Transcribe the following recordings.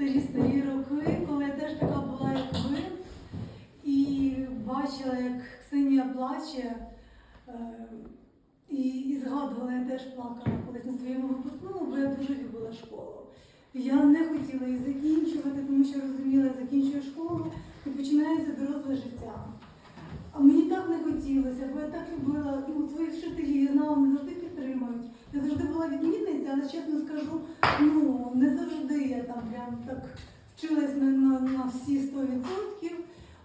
старі старі роки, коли я теж така була, як ви, і бачила, як Ксенія плаче. е, І, і згадувала, я теж плакала колись на своєму випускному, бо я дуже любила школу. Я не хотіла її закінчувати, тому що розуміла, я закінчую школу і починається доросле життя. А мені так не хотілося, бо я так любила ну, своїх вчителів, я знала, вони завжди підтримують. Я завжди була відмінниця, але чесно скажу, ну не завжди я там прям так вчилась на, на, всі 100%.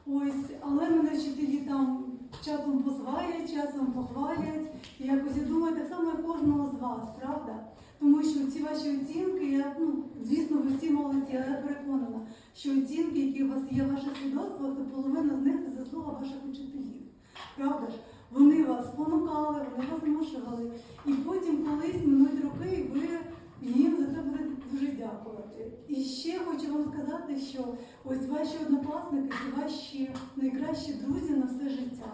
Ось, але мене вчителі там часом посварять, часом похвалять. І якось я думаю, так само кожного з вас, правда? Тому що ці ваші оцінки, я, ну, звісно, ви всі молодці, але я переконана, що оцінки, які у вас є в ваших свідоцтвах, то половина з них це заслуга ваших учителів. Правда ж? Вони вас спонукали, вони вас змушували. І потім колись минуть роки, і ви їм за це будете дуже дякувати. І ще хочу вам сказати, що ось ваші однокласники це ваші найкращі друзі на все життя.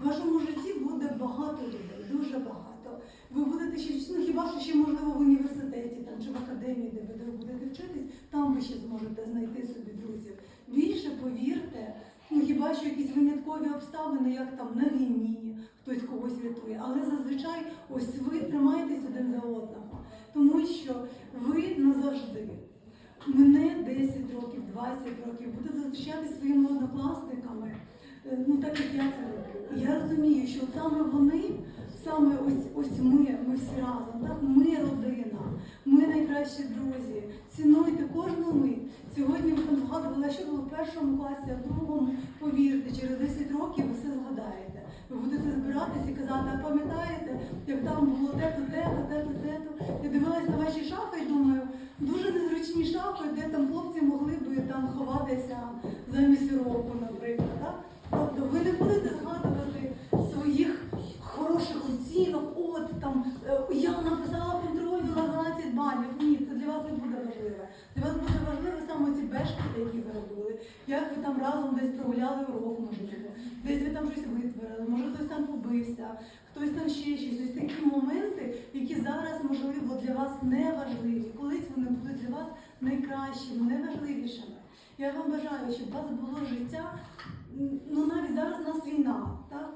В вашому житті буде багато людей, дуже багато. Ви будете ще ну, хіба що ще можливо в університеті там чи в академії, де ви будете вчитись, там ви ще зможете знайти собі друзів. Більше повірте, ну хіба що якісь виняткові обставини, як там на війні, хтось когось рятує. Але зазвичай ось ви тримаєтесь один за одного, тому що ви назавжди. Мене 10 років, 20 років буде зустрічати своїми однокласниками, е, ну так як я це роблю. І я розумію, що саме вони, саме ось ось ми, ми всі разом, так ми родина, ми найкращі друзі. Цінуйте кожну мить. Сьогодні ви там згадували, що було в першому класі, а в другому, повірте, через 10 років ви все згадаєте. Ви будете збиратися і казати, а пам'ятаєте, як там було те-то, те-то, те-то, те-то. Я дивилась на ваші шафи і думаю, дуже незручні шафи, де там хлопці могли би там ховатися замість року, наприклад. Як ви там разом десь прогуляли урок, можливо, десь ви там щось витворили, може хтось там побився, хтось там ще щось. Ось такі моменти, які зараз, можливо, для вас не важливі. Колись вони будуть для вас найкращими, найважливішими. Я вам бажаю, щоб у вас було життя. Ну навіть зараз у нас війна, так?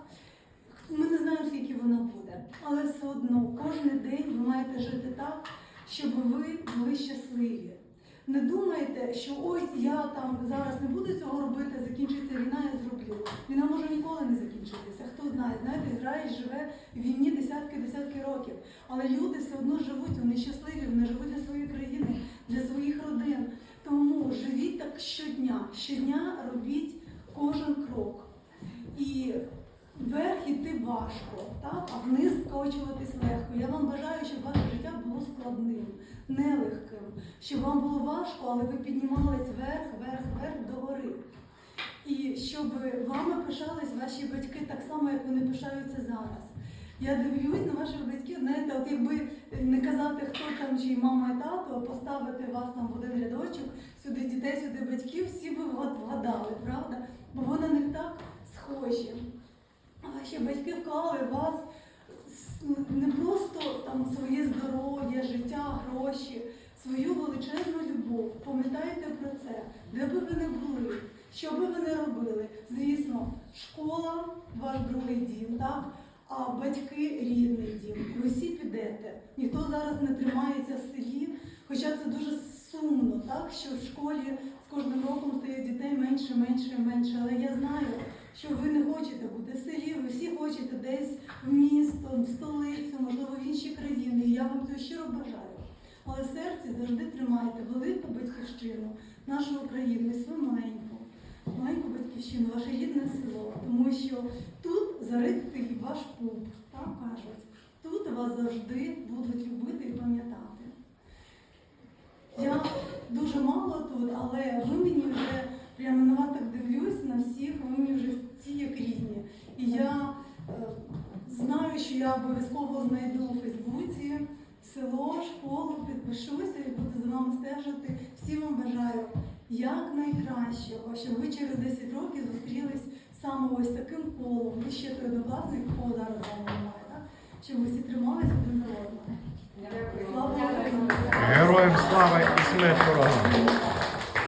Ми не знаємо, скільки вона буде, але все одно кожен день ви маєте жити так, щоб ви були щасливі. Не думайте, що ось я там зараз не буду цього робити, закінчиться війна, я зроблю. Війна може ніколи не закінчитися. Хто знає, знаєте, Ізраїль живе в війні десятки-десятки років. Але люди все одно живуть, вони щасливі, вони живуть для своєї країни, для своїх родин. Тому живіть так щодня. Щодня робіть кожен крок. І вверх іти важко, так? а вниз скочуватись легко. Я вам бажаю, щоб ваше життя було складним, нелегким, щоб вам було важко, але ви піднімались вверх, вверх, вверх до гори. І щоб вами пишались ваші батьки так само, як вони пишаються зараз. Я дивлюсь на ваших батьків, знаєте, от якби не казати, хто там, чи мама і тато, а поставити вас там в один рядочок, сюди дітей, сюди батьків, всі би вгадали, правда? Бо на них так схожі. А Ваші батьки вклали вас не просто там своє здоров'я, життя, гроші, свою величезну любов. Пам'ятайте про це, де би ви не були, що би ви не робили. Звісно, школа ваш другий дім, так? А батьки рідний дім. Ви всі підете. Ніхто зараз не тримається в селі, хоча це дуже сумно, так? що в школі з кожним роком стає дітей менше, менше, менше. Але я знаю, що ви не хочете бути в селі, ви всі хочете десь в місто, в столицю, можливо, в інші країни. І я вам цього щиро бажаю. Але в серці завжди тримайте велику батьківщину, нашу Україну і свою маленьку, маленьку батьківщину, ваше рідне село. Тому що тут заритий ваш пуп, так кажуть. Тут вас завжди будуть любити і пам'ятати. Я дуже мало тут, але ви мені вже прямо на вас так дивлюсь, на всіх, ви мені вже всі як рідні. І я е, знаю, що я обов'язково знайду у Фейсбуці село, школу, підпишуся і буду за вами стежити. Всім вам бажаю якнайкращого, щоб ви через 10 років зустрілись саме ось таким колом. Ви ще той однокласник, кого зараз з вами немає, так? щоб ви всі трималися один за одного. Слава Героям слава і смерть ворогам!